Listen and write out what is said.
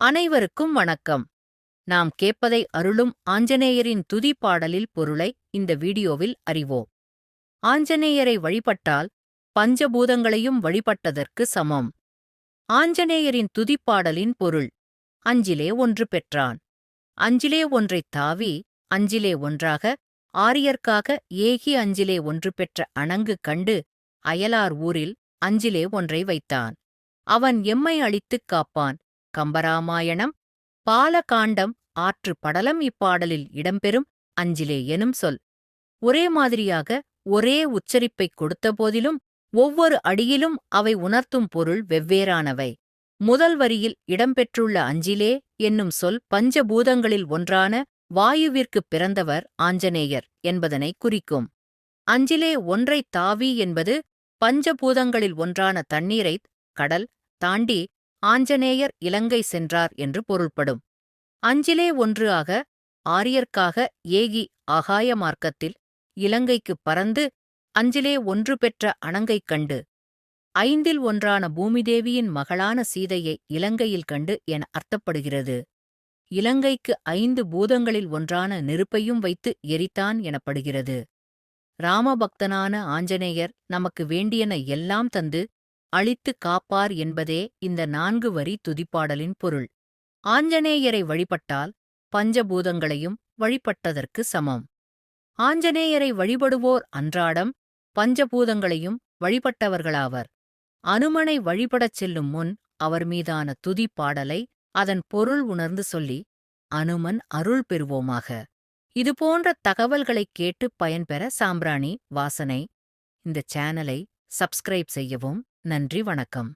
அனைவருக்கும் வணக்கம். நாம் கேட்பதை அருளும் ஆஞ்சநேயரின் துதி பாடலில் பொருளை இந்த வீடியோவில் அறிவோம். ஆஞ்சநேயரை வழிபட்டால் பஞ்சபூதங்களையும் வழிபட்டதற்கு சமம். ஆஞ்சநேயரின் துதிப்பாடலின் பொருள் அஞ்சிலே ஒன்று பெற்றான். அஞ்சிலே ஒன்றைத் தாவி அஞ்சிலே ஒன்றாக ஆரியர்க்காக ஏகி அஞ்சிலே ஒன்று பெற்ற அணங்கு கண்டு அயலார் ஊரில் அஞ்சிலே ஒன்றை வைத்தான். அவன் எம்மை அழித்துக் காப்பான்? கம்பராமாயணம் பாலகாண்டம் ஆற்று படலம் இப்பாடலில் இடம்பெறும் அஞ்சிலே எனும் சொல். ஒரே மாதிரியாக ஒரே உச்சரிப்பைக் கொடுத்தபோதிலும் ஒவ்வொரு அடியிலும் அவை உணர்த்தும் பொருள் வெவ்வேறானவை. முதல் வரியில் இடம்பெற்றுள்ள அஞ்சிலே என்னும் சொல் பஞ்சபூதங்களில் ஒன்றான வாயுவிற்குப் பிறந்தவர் ஆஞ்சநேயர் என்பதனை குறிக்கும். அஞ்சிலே ஒன்றைத் தாவி என்பது பஞ்சபூதங்களில் ஒன்றான தண்ணீரைத் கடல் தாண்டி ஆஞ்சநேயர் இலங்கை சென்றார் என்று பொருள்படும். அஞ்சிலே ஒன்று ஆக ஆரியர்க்காக ஏகி ஆகாய மார்க்கத்தில் இலங்கைக்குப் பறந்து அஞ்சிலே ஒன்று பெற்ற அணங்கைக் கண்டு. ஐந்தில் ஒன்றான பூமிதேவியின் மகளான சீதையை இலங்கையில் கண்டு என அர்த்தப்படுகிறது. இலங்கைக்கு ஐந்து பூதங்களில் ஒன்றான நெருப்பையும் வைத்து எரித்தான் எனப்படுகிறது. ராமபக்தனான ஆஞ்சநேயர் நமக்கு வேண்டியன எல்லாம் தந்து அழித்து காப்பார் என்பதே இந்த நான்கு வரி துதிப்பாடலின் பொருள். ஆஞ்சநேயரை வழிபட்டால் பஞ்சபூதங்களையும் வழிபட்டதற்கு சமம். ஆஞ்சநேயரை வழிபடுவோர் அன்றாடம் பஞ்சபூதங்களையும் வழிபட்டவர்களாவர். அனுமனை வழிபடச் செல்லும் முன் அவர் மீதான துதி பாடலை அதன் பொருள் உணர்ந்து சொல்லி அனுமன் அருள் பெறுவோமாக. இதுபோன்ற தகவல்களைக் கேட்டு பயன்பெற சாம்பிராணி வாசனை இந்த சேனலை சப்ஸ்கிரைப் செய்யவும் நன்றி வணக்கம்.